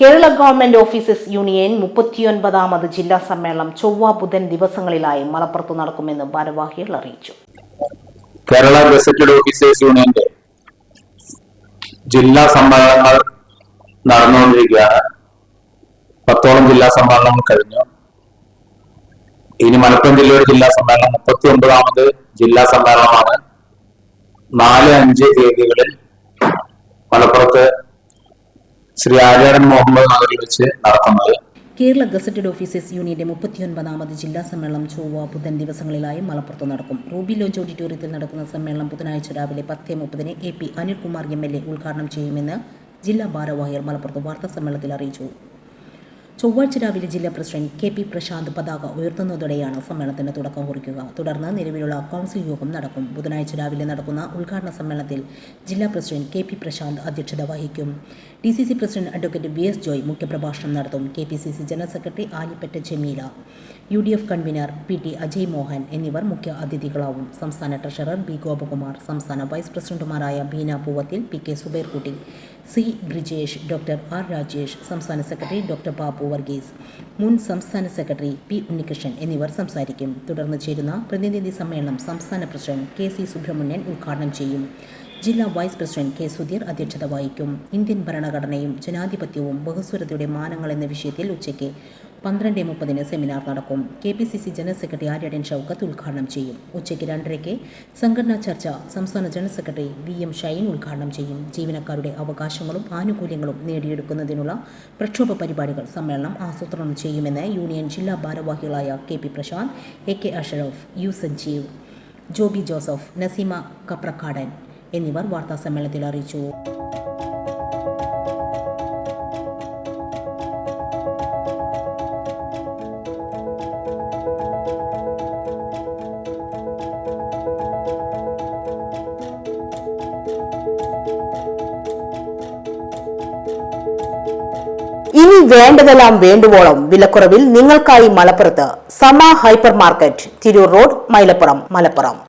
Kerala government officers union മുപ്പത്തിയൊൻപതാമത് ജില്ലാ സമ്മേളനം ചൊവ്വ ബുധൻ ദിവസങ്ങളിലായി മലപ്പുറത്ത് നടക്കുമെന്ന് ഭാരവാഹികൾ അറിയിച്ചു. കേരള ഗസറ്റഡ് ഓഫീസേഴ്സ് യൂണിയന്റെ ജില്ലാ സമ്മേളനങ്ങൾ നടന്നുകൊണ്ടിരിക്കുകയാണ്. പത്തോളം ജില്ലാ സമ്മേളനങ്ങൾ കഴിഞ്ഞു. ഇനി മലപ്പുറം ജില്ലയുടെ ജില്ലാ സമ്മേളനം മുപ്പത്തി ഒമ്പതാമത് ജില്ലാ സമ്മേളനമാണ്. നാല് അഞ്ച് തീയതികളിൽ മലപ്പുറത്ത് ശ്രീ ആചാരൻ മുഹമ്മദ് നഗറിൽ വെച്ച് നടക്കുന്നത് കേരള ഗസറ്റഡ് ഓഫീസേഴ്സ് യൂണിയന്റെ മുപ്പത്തിയൊൻപതാമത് ജില്ലാ സമ്മേളനം ചൊവ്വ ബുധൻ ദിവസങ്ങളിലായി മലപ്പുറത്ത് നടക്കും. റൂബി ലോഞ്ച് ഓഡിറ്റോറിയത്തിൽ നടക്കുന്ന സമ്മേളനം ബുധനാഴ്ച രാവിലെ പത്ത് മുപ്പതിന് A P Anilkumar M L A ഉദ്ഘാടനം ചെയ്യുമെന്ന് ജില്ലാ ഭാരവാഹികൾ മലപ്പുറത്ത് വാർത്താ സമ്മേളനത്തിൽ അറിയിച്ചു. ചൊവ്വാഴ്ച രാവിലെ ജില്ലാ പ്രസിഡന്റ് കെ പി പ്രശാന്ത് പതാക ഉയർത്തുന്നതോടെയാണ് സമ്മേളനത്തിന് തുടക്കം കുറിക്കുക. തുടർന്ന് നിലവിലുള്ള കൗൺസിൽ യോഗം നടക്കും. ബുധനാഴ്ച രാവിലെ നടക്കുന്ന ഉദ്ഘാടന സമ്മേളനത്തിൽ ജില്ലാ പ്രസിഡന്റ് കെ പി പ്രശാന്ത് അധ്യക്ഷത വഹിക്കും. D C C president advocate V S Joy മുഖ്യപ്രഭാഷണം നടത്തും. K P C C general secretary Alipatta Jameela U D F convener P T Ajay Mohan എന്നിവർ മുഖ്യ അതിഥികളാവും. സംസ്ഥാന ട്രഷറർ ബി ഗോപകുമാർ സംസ്ഥാന വൈസ് പ്രസിഡന്റുമാരായ Beena Poovathil P K Subairkutty C. Brijesh doctor R. Rajesh സംസ്ഥാന secretary doctor Babu Varghese മുൻ സംസ്ഥാന secretary P. Unnikrishnan എന്നിവർ സംസാരിക്കും. തുടർന്ന് ചേരുന്ന പ്രതിനിധി സമ്മേളനം സംസ്ഥാന പ്രസിഡന്റ് കെ. സി. സുബ്രഹ്മണ്യൻ ഉദ്ഘാടനം ചെയ്യും. ജില്ലാ വൈസ് പ്രസിഡന്റ് കെ സുധീർ അധ്യക്ഷത വഹിക്കും. ഇന്ത്യൻ ഭരണഘടനയും ജനാധിപത്യവും ബഹുസ്വരതയുടെ മാനങ്ങൾ എന്ന വിഷയത്തിൽ ഉച്ചയ്ക്ക് പന്ത്രണ്ട് മുപ്പതിന് സെമിനാർ നടക്കും. K P C C general secretary Aryadan Shoukath ഉദ്ഘാടനം ചെയ്യും. ഉച്ചയ്ക്ക് രണ്ടരയ്ക്ക് സംഘടനാ ചർച്ച സംസ്ഥാന general secretary V M Shine ഉദ്ഘാടനം ചെയ്യും. ജീവനക്കാരുടെ അവകാശങ്ങളും ആനുകൂല്യങ്ങളും നേടിയെടുക്കുന്നതിനുള്ള പ്രക്ഷോഭ പരിപാടികൾ സമ്മേളനം ആസൂത്രണം ചെയ്യുമെന്ന് യൂണിയൻ ജില്ലാ ഭാരവാഹികളായ K P Prashanth A K Ashraf U Sanjeev Joby Joseph Naseema Kaprakkadan എന്നിവർ വാർത്താ സമ്മേളനത്തിൽ അറിയിച്ചു. ഇനി വേണ്ടതെല്ലാം വേണ്ടുവോളം വിലക്കുറവിൽ നിങ്ങൾക്കായി മലപ്പുറത്ത് Sama hyper market Tirur road Mylapuram Malappuram.